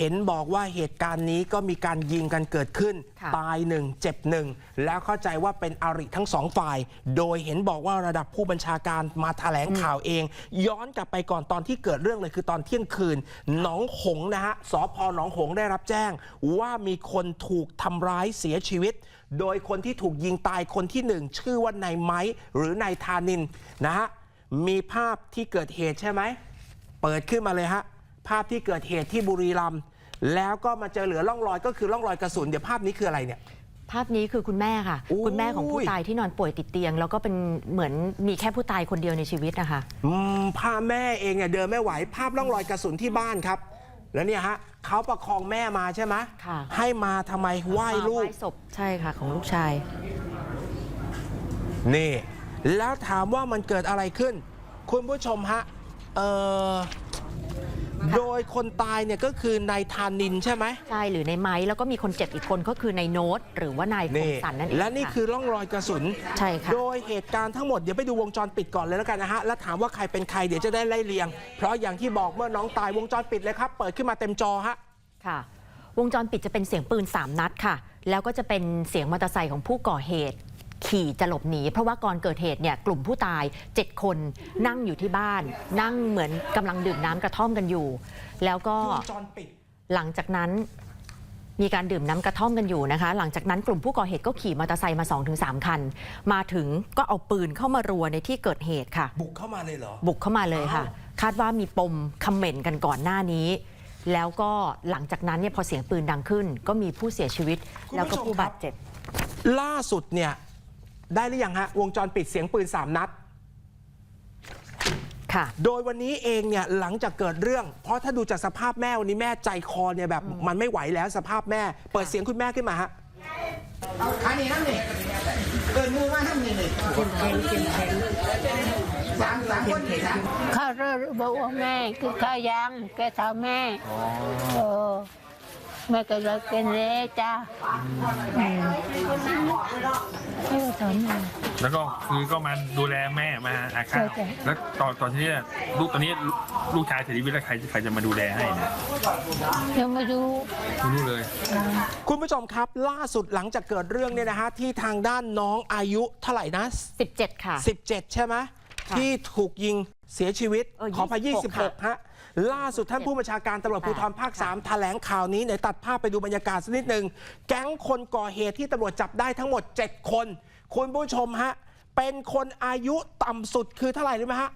เห็นบอกว่าเหตุการณ์นี้ก็มีการยิงกันเกิดขึ้นค่ะตายหนึ่งเจ็บหนึ่งแล้วเข้าใจว่าเป็นอริทั้งสองฝ่าย โดยเห็นบอกว่าระดับผู้บัญชาการมาแถลงข่าวเอง ย้อนกลับไปก่อนตอนที่เกิดเรื่องเลยคือตอนเที่ยงคืนหนองหงส์นะฮะสพหนองหงส์ได้รับแจ้ง ว่ามีคนถูกทำร้ายเสียชีวิต โดยคนที่ถูกยิงตายคนที่หนึ่งชื่อว่านายไม้หรือนายธานินนะฮะมีภาพที่เกิดเหตุใช่ไหม เปิดขึ้นมาเลยฮะ ภาพที่เกิดเหตุที่บุรีรัมย์ แล้วก็มาเจอเหลือร่องรอยก็คือร่องรอยกระสุนเดี๋ยวภาพนี้คืออะไรเนี่ย ภาพนี้คือคุณแม่ค่ะอุ้ย คุณแม่ของผู้ตายที่นอนป่วยติดเตียง แล้วก็เป็นเหมือนมีแค่ผู้ตายคนเดียวในชีวิตนะคะ อืมพาแม่เองเนี่ยเดินไม่ไหวภาพร่องรอยกระสุนที่บ้านครับ แล้วเนี่ยฮะเขาประคองแม่มาใช่ไหมค่ะ ให้มาทำไมไหว้ลูก ไหว้ศพใช่ค่ะ ของลูกชาย นี่ แล้วถามว่ามันเกิดอะไรขึ้น คุณผู้ชมฮะ เออ โดยคนตายเนี่ยก็คือนายธานินใช่ไหมใช่หรือในไม้แล้วก็มีคนเจ็บอีกคนก็คือในโน้ต หรือว่านายคมนี่สันนั่นเองและนี่ค่ะคือร่องรอยกระสุน ใช่ค่ะโดยเหตุการณ์ทั้งหมด เดี๋ยวไปดูวงจรปิดก่อนเลยแล้วกันนะฮะ แล้วถามว่าใครเป็นใครเดี๋ยวจะได้ไล่เรียง เพราะอย่างที่บอกเมื่อน้องตายวงจรปิดเลยครับ เปิดขึ้นมาเต็มจอฮะค่ะ วงจรปิดจะเป็นเสียงปืน 3 นัดค่ะ แล้วก็จะเป็นเสียงมอเตอร์ไซค์ของผู้ก่อเหตุ ขี่จะหลบหนี เพราะว่าก่อนเกิดเหตุเนี่ยกลุ่มผู้ตาย 7 คนนั่งอยู่ที่บ้าน นั่งเหมือนกำลังดื่มน้ำกระท่อมกันอยู่ แล้วก็วงจรปิดหลังจากนั้นมีการดื่มน้ำกระท่อมกันอยู่นะคะ หลังจากนั้นกลุ่มผู้ก่อเหตุก็ขี่มอเตอร์ไซค์มา 2-3 คัน มาถึงก็เอาปืนเข้ามารัวในที่เกิดเหตุค่ะ บุกเข้ามาเลยเหรอ บุกเข้ามาเลยค่ะ คาดว่ามีปมคำเหม็นกันก่อนหน้านี้ แล้วก็หลังจากนั้นเนี่ยพอเสียงปืนดังขึ้น ก็มีผู้เสียชีวิตคุณผู้ชมแล้วก็ผู้บาดเจ็บ ล่าสุดเนี่ย ได้หรือยังฮะ วงจรปิดเสียงปืน 3 นัดค่ะ โดยวันนี้เองเนี่ยหลังจากเกิดเรื่อง เพราะถ้าดูจากสภาพแม่วันนี้แม่ใจคอเนี่ยแบบมันไม่ไหวแล้วสภาพแม่ เปิดเสียงคุณแม่ขึ้นมาฮะเอาขานี่น้ำนี่เกินมือมาน้ำนี่นี่สามสามคนนี่สามข้าเริ่มบอกว่าแม่คือข้ายังแกถามแม่เออแม่ก็เลยเป็นเละจ้าอืมให้ ก็ถามแม่แล้วก็คือก็มาดูแลแม่มาอาข้าวใช่จ้ะ แล้วตอนตอนที่ลูกตอนนี้ลูกลูกชายเสียชีวิตแล้วใครใครจะมาดูแลให้เนี่ยยังไม่รู้ ไม่รู้เลย คุณผู้ชมครับ ล่าสุดหลังจากเกิดเรื่องเนี่ยนะฮะที่ทางด้านน้องอายุเท่าไหร่นะ 17 ค่ะ 17 ใช่ไหมค่ะที่ถูกยิงเสียชีวิตเออขอพาย26 26 ฮะ ล่าสุดท่านผู้บัญชาการตำรวจภูธรภาค 3 แถลงข่าวนี้ไหนตัดภาพไปดูบรรยากาศสักนิดหนึ่งแก๊งคนก่อเหตุที่ตำรวจจับได้ทั้งหมด 7 คน คุณผู้ชมฮะ เป็นคนอายุต่ำสุดคือเท่าไหร่รู้ไหมฮะ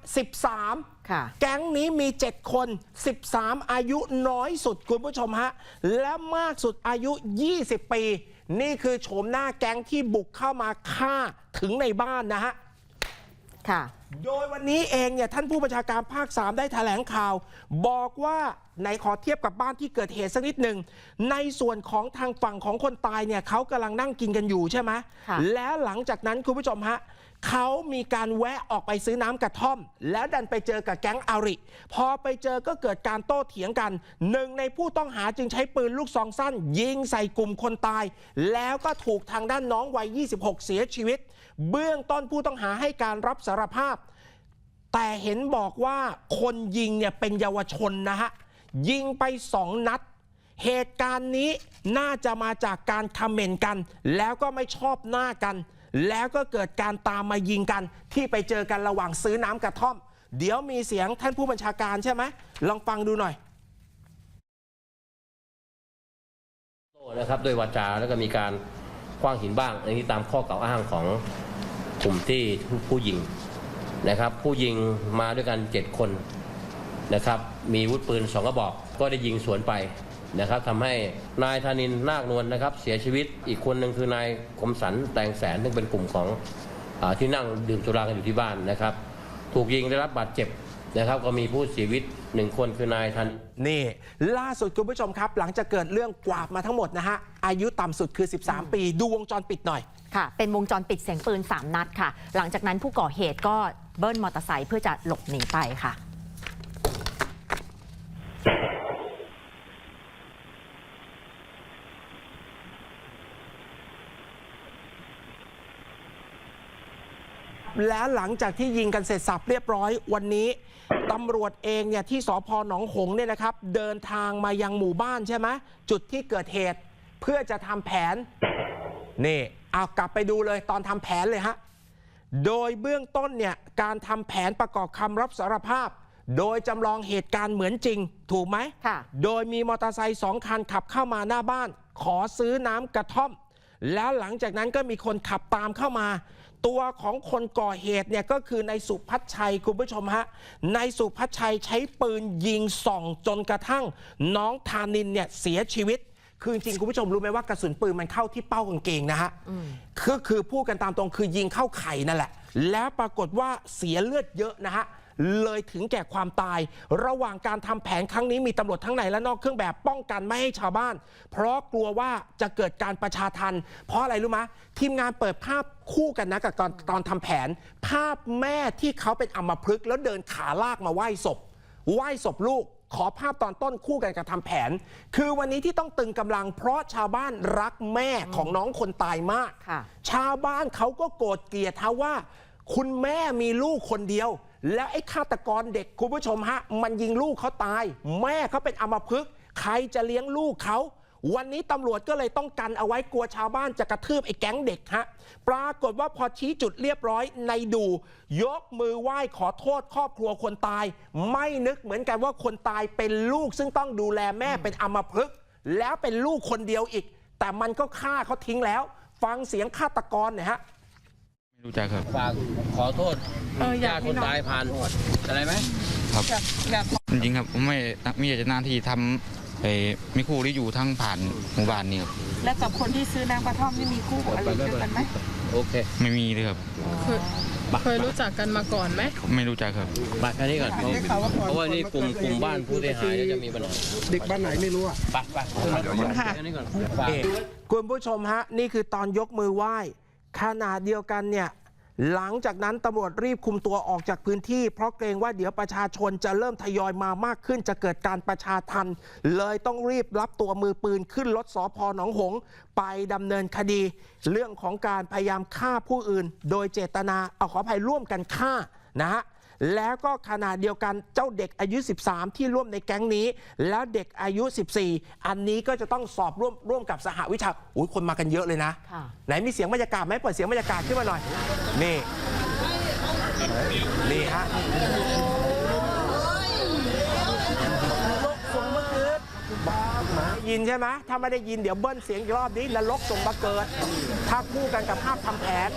13 ค่ะ แก๊งนี้มี 7 คน 13 อายุน้อยสุดคุณผู้ชมฮะ และมากสุดอายุ 20 ปี นี่คือโฉมหน้าแก๊งที่บุกเข้ามาฆ่าถึงในบ้านนะฮะ ค่ะ โดยวันนี้เองเนี่ยท่านผู้บัญชาการภาค 3 ได้แถลงข่าว บอกว่า ในขอเทียบกับบ้านที่เกิดเหตุสักนิดหนึ่งในส่วนของทางฝั่งของคนตายเนี่ยเขากำลังนั่งกินกันอยู่ใช่ไหมค่ะแล้วหลังจากนั้นคุณผู้ชมฮะเขามีการแวะออกไปซื้อน้ำกระท่อม แล้วดันไปเจอกับแก๊งอาริ พอไปเจอก็เกิดการโต้เถียงกัน หนึ่งในผู้ต้องหาจึงใช้ปืนลูกซองสั้น ยิงใส่กลุ่มคนตาย แล้วก็ถูกทางด้านน้องวัย 26 เสียชีวิต เบื้องต้นผู้ต้องหาให้การรับสารภาพ แต่เห็นบอกว่าคนยิงเนี่ยเป็นเยาวชนนะฮะ ยิงไปสองนัด เหตุการณ์นี้น่าจะมาจากการคอมเมนต์กัน แล้วก็ไม่ชอบหน้ากัน แล้วก็เกิดการตามมายิงกัน ที่ไปเจอกันระหว่างซื้อน้ำกระท่อม เดี๋ยวมีเสียงท่านผู้บัญชาการใช่ไหมลองฟังดูหน่อยโนะครับด้วยวาจาแล้วก็มีการคว้างหินบ้างอันนี้ตามข้อกล่าวอ้างของกลุ่มที่ผู้ยิงนะครับ ผู้ยิงมาด้วยกันเจ็ดคน นะครับมีอาวุธปืนสองกระบอกก็ได้ยิงสวนไปนะครับทำให้นายธนินนาคนวลนะครับ เสียชีวิตอีกคนหนึ่งคือนายคมสันแตงแสนซึ่งเป็นกลุ่มของอาที่นั่งดื่มสุรากันอยู่ที่บ้านนะครับ ถูกยิงได้รับบาดเจ็บนะครับ ก็มีผู้เสียชีวิตหนึ่งคนคือนายธนินนี่ ล่าสุดคุณผู้ชมครับ หลังจากเกิดเรื่องกวาดมาทั้งหมดนะฮะอายุต่ำสุดคือ 13 ปี ดูวงจรปิดหน่อยค่ะเป็นวงจรปิดเสียงปืน 3 นัดค่ะ หลังจากนั้นผู้ก่อเหตุก็เบิ้ลมอเตอร์ไซค์เพื่อจะหลบหนีไปค่ะ และหลังจากที่ยิงกันเสร็จสับเรียบร้อยวันนี้ตำรวจเองเนี่ยที่สพหนองหงส์เนี่ยนะครับ เดินทางมายังหมู่บ้านใช่ไหมจุดที่เกิดเหตุเพื่อจะทำแผนนี่เอากลับไปดูเลยตอนทำแผนเลยฮะโดยเบื้องต้นเนี่ยการทำแผนประกอบคำรับสารภาพ โดยจำลองเหตุการณ์เหมือนจริง ถูกไหมค่ะโดยมีมอเตอร์ไซค์สองคันขับเข้ามาหน้าบ้าน ขอซื้อน้ำกระท่อม แล้วหลังจากนั้นก็มีคนขับตามเข้ามา ตัวของคนก่อเหตุเนี่ยก็คือนายสุพัชชัยคุณผู้ชมฮะนายสุพัชชัยใช้ปืนยิงส่องจนกระทั่ง น้องธานินเนี่ยเสียชีวิต คือจริงคุณผู้ชมรู้ไหมว่ากระสุนปืนมันเข้าที่เป้ากางเกงนะฮะคือคือพูดกันตามตรงคือยิงเข้าไข่นั่นแหละ แล้วปรากฏว่าเสียเลือดเยอะนะฮะ เลยถึงแก่ความตาย ระหว่างการทำแผนครั้งนี้มีตำรวจทั้งในและนอกเครื่องแบบป้องกันไม่ให้ชาวบ้าน เพราะกลัวว่าจะเกิดการประชาทันเพราะอะไรรู้ไหมทีมงานเปิดภาพคู่กันนะกับตอนตอนทำแผน ภาพแม่ที่เขาเป็นอัมพฤกษ์แล้วเดินขาลากมาไหว้ศพไหว้ศพลูกขอภาพตอนต้นคู่กันกับทำแผน คือวันนี้ที่ต้องตึงกำลัง เพราะชาวบ้านรักแม่ของน้องคนตายมากค่ะชาวบ้านเขาก็โกรธเกลียดทว่า คุณแม่มีลูกคนเดียว แล้วไอ้ฆาตกรเด็กคุณผู้ชมฮะ มันยิงลูกเขาตาย แม่เขาเป็นอมพฤกษ์ใครจะเลี้ยงลูกเขา วันนี้ตำรวจก็เลยต้องกันเอาไว้กลัวชาวบ้านจะกระทืบไอ้แก๊งเด็กฮะ ปรากฏว่าพอชี้จุดเรียบร้อยในดู ยกมือไหว้ขอโทษครอบครัวคนตาย ไม่นึกเหมือนกันว่าคนตายเป็นลูกซึ่งต้องดูแลแม่เป็นอมพฤกษ์แล้วเป็นลูกคนเดียวอีก แต่มันก็ฆ่าเขาทิ้งแล้ว ฟังเสียงฆาตกรหน่อยฮะ รู้จักครับฝากขอโทษญาติคนตายผ่านอะไรไหมจริงๆครับผมไม่มีเจตนาที่ทำไอ้มีคู่ที่อยู่ทั้งผ่านหมู่บ้านนี่ครับแล้วกับคนที่ซื้อน้ำกระท่อมนี่มีคู่อะไรเดียวกันไหมโอเค ไม่มีเลยครับเคยเคยรู้จักกันมาก่อนไหมไม่รู้จักครับบัตรแค่นี้ก่อนเพราะเพราะว่านี่กลุ่มกลุ่มบ้านผู้เสียหายก็จะมีปัญหาเด็กบ้านไหนไม่รู้อะไปไปขึ้นรถแค่นี้ก่อนฝากคุณผู้ชมฮะนี่คือตอนยกมือไหว้ ขณะเดียวกันเนี่ยหลังจากนั้นตำรวจรีบคุมตัวออกจากพื้นที่ เพราะเกรงว่าเดี๋ยวประชาชนจะเริ่มทยอยมามากขึ้น จะเกิดการประชาทัน เลยต้องรีบรับตัวมือปืนขึ้นรถสอพอหนองหง ไปดำเนินคดี เรื่องของการพยายามฆ่าผู้อื่น โดยเจตนาเอาขออภัยร่วมกันฆ่านะฮะ แล้วก็ขณะเดียวกันเจ้าเด็กอายุ 13 ที่ร่วมในแก๊งนี้ แล้วเด็กอายุ 14 อันนี้ก็จะต้องสอบร่วมร่วมกับสหวิชาอุ้ยคนมากันเยอะเลยนะค่ะไหนมีเสียงบรรยากาศไหมเปิดเสียงบรรยากาศขึ้นมาหน่อย นี่นี่ฮะยินใช่ไหมถ้าไม่ได้ยินเดี๋ยวเบิ้ลเสียงอีกรอบนี้นรกส่งมาเกิด ถ้าคู่กันกับภาพทำแผน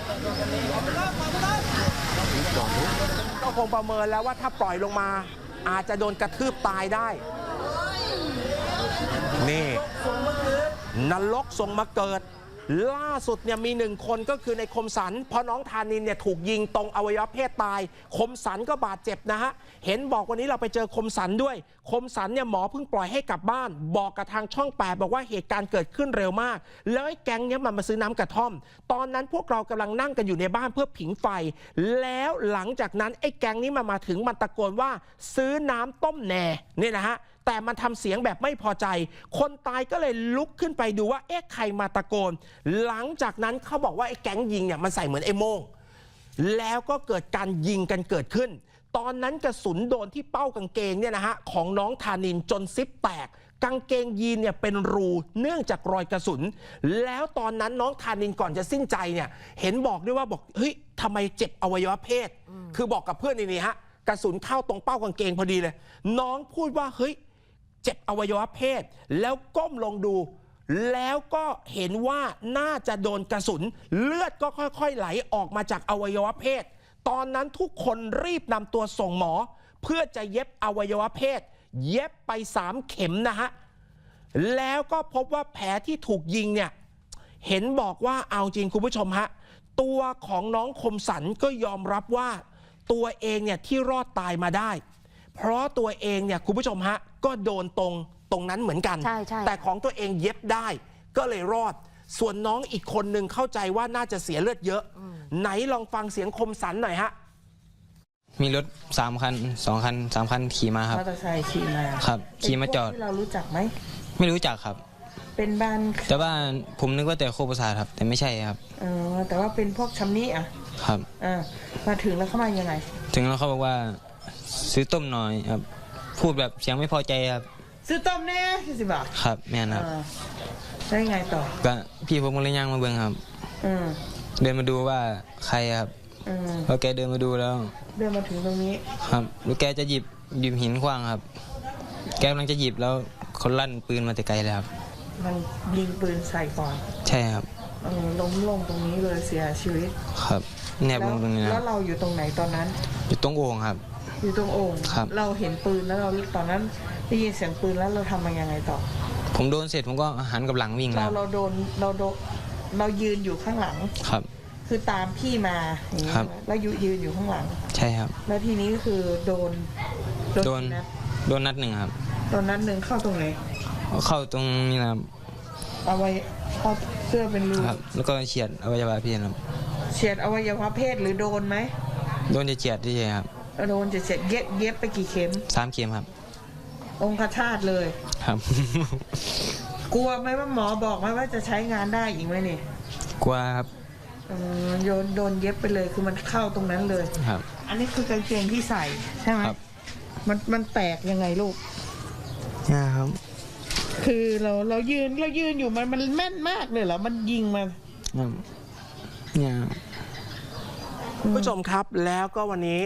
ก็คงประเมินแล้วว่าถ้าปล่อยลงมา อาจจะโดนกระทืบตายได้ นี่นรกส่งมาเกิด ล่าสุดเนี่ยมีหนึ่งคนก็คือในคมสันเพราะน้องธานินเนี่ยถูกยิงตรงอวัยวะเพศตาย คมสันก็บาดเจ็บนะฮะ เห็นบอกวันนี้เราไปเจอคมสันด้วย คมสันเนี่ยหมอเพิ่งปล่อยให้กลับบ้าน บอกกับทางช่องแปดบอกว่าเหตุการณ์เกิดขึ้นเร็วมาก แล้วไอ้แก๊งเนี้ยมันมาซื้อน้ำกระท่อม ตอนนั้นพวกเรากำลังนั่งกันอยู่ในบ้านเพื่อผิงไฟ แล้วหลังจากนั้นไอ้แก๊งนี้มันมาถึงมันตะโกนว่า ซื้อน้ำต้มแหน่เนี่ยนะฮะ แต่มันทำเสียงแบบไม่พอใจ คนตายก็เลยลุกขึ้นไปดูว่าเอ๊ะใครมาตะโกน หลังจากนั้นเขาบอกว่าไอ้แก๊งยิงเนี่ยมันใส่เหมือนไอ้โมงแล้วก็เกิดการยิงกันเกิดขึ้น ตอนนั้นกระสุนโดนที่เป้ากางเกงเนี่ยนะฮะของน้องธานินจนซิปแตกกางเกงยีนเนี่ยเป็นรูเนื่องจากรอยกระสุน แล้วตอนนั้นน้องธานินก่อนจะสิ้นใจเนี่ยเห็นบอกด้วยว่าบอกเฮ้ยทำไมเจ็บอวัยวะเพศ คือบอกกับเพื่อนนี่นี่ฮะกระสุนเข้าตรงเป้ากางเกงพอดีเลย น้องพูดว่าเฮ้ย เจ็บอวัยวะเพศ แล้วก้มลงดู แล้วก็เห็นว่าน่าจะโดนกระสุน เลือดก็ค่อยๆ ไหลออกมาจากอวัยวะเพศ ตอนนั้นทุกคนรีบนำตัวส่งหมอ เพื่อจะเย็บอวัยวะเพศ เย็บไปสามเข็มนะฮะแล้วก็พบว่าแผลที่ถูกยิงเนี่ยเห็นบอกว่าเอาจริงคุณผู้ชมฮะตัวของน้องคมสันก็ยอมรับว่า ตัวเองเนี่ยที่รอดตายมาได้ เพราะตัวเองเนี่ยคุณผู้ชมฮะ ก็โดนตรงตรงนั้นเหมือนกัน ใช่ใช่ แต่ของตัวเองเย็บได้ก็เลยรอด ส่วนน้องอีกคนหนึ่งเข้าใจว่าน่าจะเสียเลือดเยอะ ไหนลองฟังเสียงคมสันหน่อยฮะ มีรถสามคันสองคันสามคันขี่มาครับ มอเตอร์ไซค์ขี่มาครับขี่มาจอด เป็นพวกที่เรารู้จักไหม ไม่รู้จักครับ เป็นบ้านแต่ว่าผมนึกว่าแต่โคกประสาทครับ แต่ไม่ใช่ครับ เออแต่ว่าเป็นพวกชำนี้อะครับ อ่ามาถึงแล้วเข้ามายังไง ถึงแล้วเขาบอกว่าซื้อต้มหน่อยครับ พูดแบบเสียงไม่พอใจครับ ซื้อต้มแน่สิบบาทครับ แม่นครับเออได้ไงต่อ ก็พี่ผมก็เลยย่างมาเบิ่งครับ อืมเดินมาดูว่าใครครับอืมพอแกเดินมาดูแล้ว เดินมาถึงตรงนี้ ครับแล้วแกจะหยิบหยิบหินขว้างครับ แกกำลังจะหยิบแล้วเขาลั่นปืนมาแต่ไกลเลยครับ มันยิงปืนใส่ก่อนใช่ครับ เออล้มลงตรงนี้เลยเสียชีวิตครับ แนบแล้ลวงตรงนี้นะแล้วเราอยู่ตรงไหนตอนนั้น อยู่ตรงโอ่งครับ อยู่ตรงโอ่งครับ เราเห็นปืนแล้วเราตอนนั้นได้ยินเสียงปืนแล้วเราทำมันยังไงต่อ ผมโดนเสร็จผมก็หันกับหลังวิ่งเราแล้วเราโดนเราโดนเรายืนอยู่ข้างหลัง ครับ คือตามพี่มาอย่างนี้ครับ ใช่ไหมแล้วยืนยืนอยู่ข้างหลัง ใช่ครับ แล้วทีนี้ก็คือโดนโดนกี่นัดโดนนัดหนึ่งครับ โดนนัดหนึ่งเข้าตรงไหนเข้าตรงนี้นะครับเอาไว้เข้าเสื้อเป็นรูครับ แล้วก็เฉียดอวัยวะพี่ครับเฉียดอวัยวะเพศหรือโดนไหมโดนจะเฉียดที่ใช่ครับ โดนจะเฉียดเย็บเย็บไปกี่เข็ม สามเข็มครับ องคชาตเลย ครับ กลัวไหมว่าหมอบอกไหมว่าจะใช้งานได้อีกไหมนี่กลัวครับ เออโยนโดนเย็บไปเลยคือมันเข้าตรงนั้นเลย ครับ อันนี้คือกางเกงที่ใส่ใช่ไหมครับ มันมันแตกยังไงลูก เนี่ยครับ คือเราเรายืนเรายืนอยู่มันมันแม่นมากเลยเหรอมันยิงมาครับเนี่ยครับ คุณผู้ชมครับแล้วก็วันนี้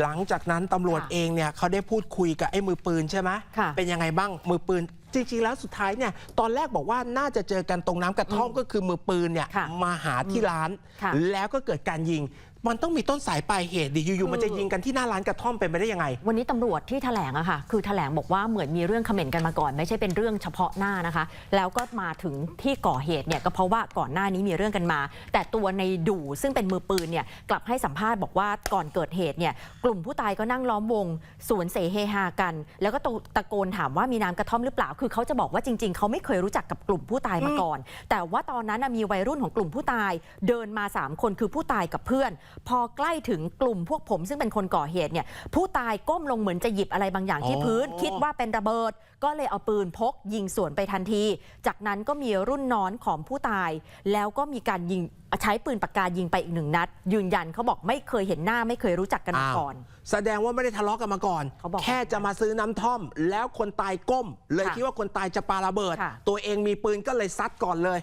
หลังจากนั้นตำรวจค่ะเองเนี่ยเขาได้พูดคุยกับไอ้มือปืนใช่ไหมค่ะเป็นยังไงบ้างมือปืนจริงๆแล้วสุดท้ายเนี่ยตอนแรกบอกว่าน่าจะเจอกันตรงน้ำกระท่อมก็คือมือปืนเนี่ยค่ะมาหาที่ร้านค่ะแล้วก็เกิดการยิง มันต้องมีต้นสายปลายเหตุดิอยู่ๆมันจะยิงกันที่หน้าร้านกระท่อมเป็นไปได้ยังไง วันนี้ตำรวจที่แถลงอะค่ะ คือแถลงบอกว่าเหมือนมีเรื่องเขม่นกันมาก่อน ไม่ใช่เป็นเรื่องเฉพาะหน้านะคะ แล้วก็มาถึงที่ก่อเหตุเนี่ยก็เพราะว่าก่อนหน้านี้มีเรื่องกันมา แต่ตัวในดู่ซึ่งเป็นมือปืนเนี่ยกลับให้สัมภาษณ์บอกว่าก่อนเกิดเหตุเนี่ยกลุ่มผู้ตายก็นั่งล้อมวงสวนเสเฮฮากัน แล้วก็ตะโกนถามว่ามีน้ำกระท่อมหรือเปล่า คือเขาจะบอกว่าจริง ๆ เขาไม่เคยรู้จักกับกลุ่มผู้ตายมาก่อน แต่ว่าตอนนั้นน่ะมีวัยรุ่นของกลุ่มผู้ตายเดินมา 3 คนคือผู้ตายกับเพื่อนพอใกล้ถึงกลุ่มพวกผมซึ่งเป็นคนก่อเหตุเนี่ยผู้ตายก้มลงเหมือนจะหยิบอะไรบางอย่างที่อ๋อพื้น คิดว่าเป็นระเบิด ก็เลยเอาปืนพก ยิงสวนไปทันที จากนั้นก็มีรุ่นน้องของผู้ตาย แล้วก็มีการยิงใช้ปืนปากกายิงไปอีกหนึ่งนัด ยืนยันเขาบอกไม่เคยเห็นหน้าไม่เคยรู้จักกันมาอ้าวก่อน แสดงว่าไม่ได้ทะเลาะกันมาก่อนเขาบอกแค่จะมาซื้อน้ำท่อม แล้วคนตายก้ม เลยค่ะคิดว่าคนตายจะปาระเบิด ค่ะ ตัวเองมีปืนก็เลยซัดก่อนเลย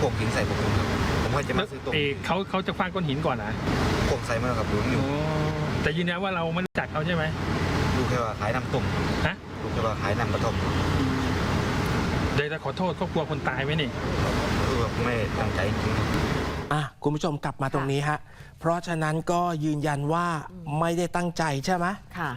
พวกหินใส่ผม ผมก็จะมาซื้อตรงเอกเขาเขาจะคว้างก้อนหินก่อนนะผมใส่มากับหลวงอยู่ แต่ยืนยันว่าเราไม่รู้จักเขาใช่ไหมดูแค่ว่าขายน้ำต้มฮะดูแค่ว่าขายน้ำกระท่อมเดี๋ยวจะขอโทษครอบครัวคนตายไหมนี่คือแบบไม่ตั้งใจจริงๆอะคุณผู้ชมกลับมาตรงนี้ฮะ เพราะฉะนั้นก็ยืนยันว่าไม่ได้ตั้งใจใช่ไหมค่ะ